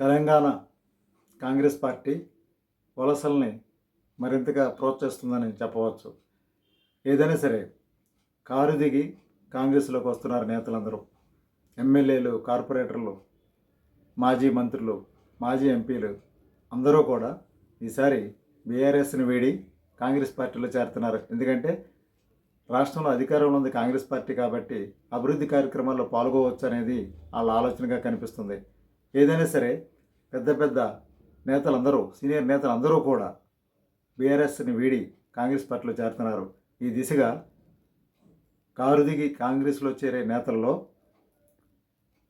Telangana Congress party వలసల్ని మరింతగా ప్రోత్సహిస్తుందని చెప్పవచ్చు. ఏదైనా సరే కారు దిగి కాంగ్రెస్లోకి వస్తున్నారు నేతలందరూ. ఎమ్మెల్యేలు కార్పొరేటర్లు మాజీ మంత్రులు మాజీ ఎంపీలు అందరూ కూడా ఈసారి బీఆర్ఎస్ని వీడి కాంగ్రెస్ పార్టీలో చేరుతున్నారు. ఎందుకంటే రాష్ట్రంలో అధికారంలో ఉంది కాంగ్రెస్ పార్టీ కాబట్టి అభివృద్ధి కార్యక్రమాల్లో పాల్గొవచ్చు అనేది వాళ్ళ ఆలోచనగా కనిపిస్తుంది. ఏదైనా సరే పెద్ద పెద్ద నేతలందరూ సీనియర్ నేతలందరూ కూడా బీఆర్ఎస్ని వీడి కాంగ్రెస్ పార్టీలో చేరుతున్నారు. ఈ దిశగా కారు దిగి కాంగ్రెస్లో చేరే నేతల్లో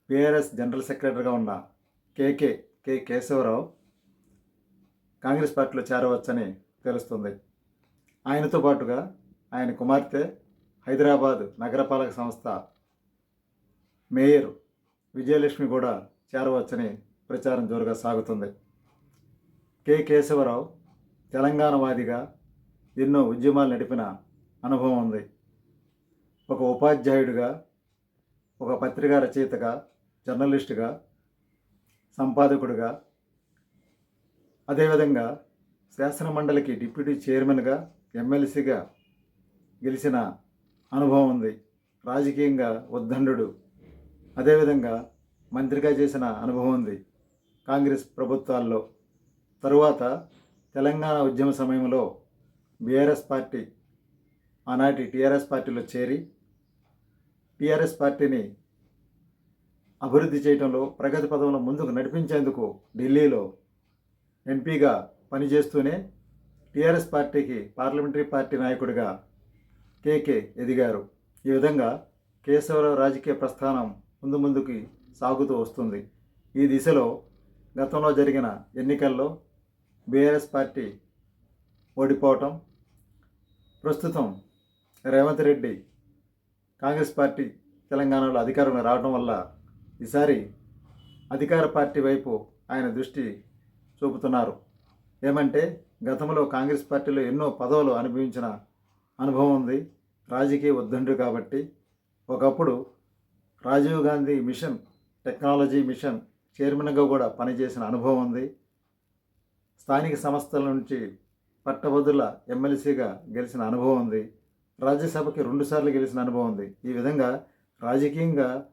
బీఆర్ఎస్ జనరల్ సెక్రటరీగా ఉన్న కేకే కె కేశవరావు కాంగ్రెస్ పార్టీలో చేరవచ్చని తెలుస్తుంది. ఆయనతో పాటుగా ఆయన కుమార్తె హైదరాబాద్ నగరపాలక సంస్థ మేయర్ విజయలక్ష్మి కూడా చేరవచ్చని ప్రచారం జోరుగా సాగుతుంది. కె. కేశవరావు తెలంగాణవాదిగా ఎన్నో ఉద్యమాలు నడిపిన అనుభవం ఉంది. ఒక ఉపాధ్యాయుడిగా ఒక పత్రికా రచయితగా జర్నలిస్టుగా సంపాదకుడిగా అదేవిధంగా శాసనమండలికి డిప్యూటీ చైర్మన్గా ఎమ్మెల్సీగా గెలిచిన అనుభవం ఉంది. రాజకీయంగా ఉద్దండు అదేవిధంగా మంత్రిగా చేసిన అనుభవం ఉంది. కాంగ్రెస్ ప్రభుత్వాల్లో. తరువాత తెలంగాణ ఉద్యమ సమయంలో బీఆర్ఎస్ పార్టీ ఆనాటి టీఆర్ఎస్ పార్టీలో చేరి టీఆర్ఎస్ పార్టీని అభివృద్ధి చేయడంలో ప్రగతి పదంలో ముందుకు నడిపించేందుకు ఢిల్లీలో ఎంపీగా పనిచేస్తూనే టీఆర్ఎస్ పార్టీకి పార్లమెంటరీ పార్టీ నాయకుడిగా కేకే ఎదిగారు. ఈ విధంగా కేశవరావు రాజకీయ ప్రస్థానం ముందు ముందుకి సాగుతూ వస్తుంది. ఈ దిశలో గతంలో జరిగిన ఎన్నికల్లో బీఆర్ఎస్ పార్టీ ఓడిపోవటం ప్రస్తుతం రేవంత్ రెడ్డి కాంగ్రెస్ పార్టీ తెలంగాణలో అధికారంలో రావడం వల్ల ఈసారి అధికార పార్టీ వైపు ఆయన దృష్టి చూపుతున్నారు. ఏమంటే గతంలో కాంగ్రెస్ పార్టీలో ఎన్నో పదవులు అనుభవించిన అనుభవం ఉంది. రాజకీయ ఉద్దండు కాబట్టి ఒకప్పుడు Rajiv Gandhi mission technology mission చైర్మన్గా కూడా పనిచేసిన అనుభవం ఉంది. స్థానిక సంస్థల నుంచి పట్టభద్రుల ఎమ్మెల్సీగా గెలిచిన అనుభవం ఉంది. రాజ్యసభకి రెండుసార్లు గెలిచిన అనుభవం ఉంది. ఈ విధంగా రాజకీయంగా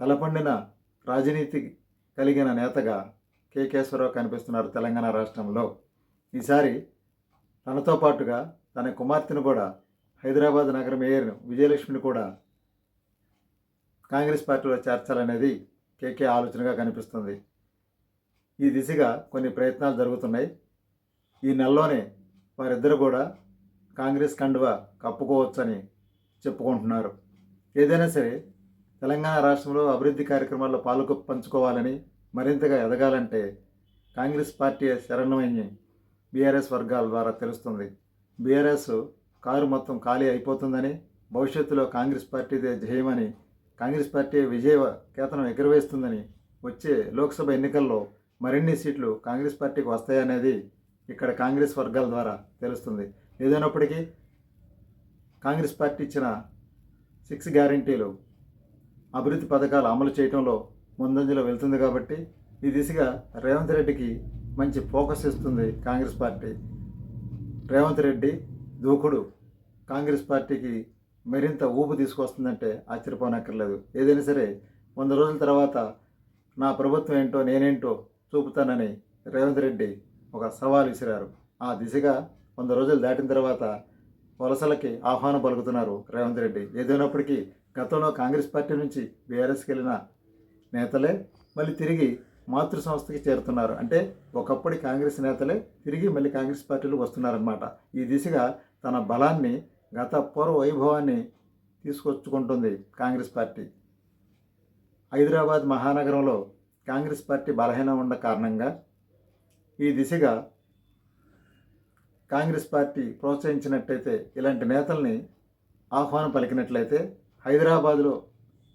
తలపండిన రాజనీతి కలిగిన నేతగా కె. కేశవరావు కనిపిస్తున్నారు తెలంగాణ రాష్ట్రంలో. ఈసారి తనతో పాటుగా తన కుమార్తెను కూడా హైదరాబాద్ నగర మేయర్ విజయలక్ష్మిని కూడా కాంగ్రెస్ పార్టీలో చేర్చాలనేది కేకే ఆలోచనగా కనిపిస్తుంది. ఈ దిశగా కొన్ని ప్రయత్నాలు జరుగుతున్నాయి. ఈ నెలలోనే వారిద్దరు కూడా కాంగ్రెస్ కండువా కప్పుకోవచ్చని చెప్పుకుంటున్నారు. ఏదైనా సరే తెలంగాణ రాష్ట్రంలో అభివృద్ధి కార్యక్రమాల్లో పాల్గొ పంచుకోవాలని మరింతగా ఎదగాలంటే కాంగ్రెస్ పార్టీ శరణమని బీఆర్ఎస్ వర్గాల ద్వారా తెలుస్తుంది. బీఆర్ఎస్ కారు మొత్తం ఖాళీ అయిపోతుందని భవిష్యత్తులో కాంగ్రెస్ పార్టీదే జయమని కాంగ్రెస్ పార్టీ విజయ కేతనం ఎగురవేస్తుందని వచ్చే లోక్సభ ఎన్నికల్లో మరిన్ని సీట్లు కాంగ్రెస్ పార్టీకి వస్తాయనేది ఇక్కడ కాంగ్రెస్ వర్గాల ద్వారా తెలుస్తుంది. ఏదైనప్పటికీ కాంగ్రెస్ పార్టీ ఇచ్చిన సిక్స్ గ్యారంటీలు అభివృద్ధి పథకాలు అమలు చేయడంలో ముందంజలో వెళ్తుంది కాబట్టి ఈ దిశగా రేవంత్ రెడ్డికి మంచి ఫోకస్ ఇస్తుంది కాంగ్రెస్ పార్టీ. రేవంత్ రెడ్డి దూకుడు కాంగ్రెస్ పార్టీకి మరింత ఊపు తీసుకొస్తుందంటే ఆశ్చర్యపోనక్కర్లేదు. ఏదైనా సరే వంద రోజుల తర్వాత నా ప్రభుత్వం ఏంటో నేనేంటో చూపుతానని రేవంత్ రెడ్డి ఒక సవాల్ విసిరారు. ఆ దిశగా వంద రోజులు దాటిన తర్వాత వలసలకి ఆహ్వానం పలుకుతున్నారు రేవంత్ రెడ్డి. ఏదైనప్పటికీ గతంలో కాంగ్రెస్ పార్టీ నుంచి బీఆర్ఎస్కి వెళ్ళిన నేతలే మళ్ళీ తిరిగి మాతృ సంస్థకి చేరుతున్నారు. అంటే ఒకప్పటి కాంగ్రెస్ నేతలే తిరిగి మళ్ళీ కాంగ్రెస్ పార్టీలు వస్తున్నారనమాట ఈ దిశగా తన బలాన్ని గత పూర్వ వైభవాన్ని తీసుకొచ్చుకుంటుంది కాంగ్రెస్ పార్టీ. హైదరాబాద్ మహానగరంలో కాంగ్రెస్ పార్టీ బలహీనం ఉన్న కారణంగా ఈ దిశగా కాంగ్రెస్ పార్టీ ప్రోత్సహించినట్టయితే ఇలాంటి నేతల్ని ఆహ్వానం పలికినట్లయితే హైదరాబాదులో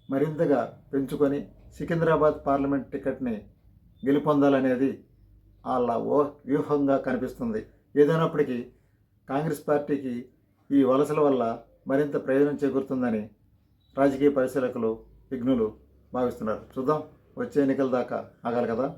మరింతగా పెంచుకొని సికింద్రాబాద్ పార్లమెంట్ టికెట్ని గెలుపొందాలనేది వాళ్ళ ఓ వ్యూహంగా కనిపిస్తుంది. ఏదైనప్పటికీ కాంగ్రెస్ పార్టీకి ఈ వలసల వల్ల మరింత ప్రయోజనం చేకూరుతుందని రాజకీయ పరిశీలకులు విఘ్నులు భావిస్తున్నారు. చూద్దాం. వచ్చే ఎన్నికల దాకా ఆగాలి కదా?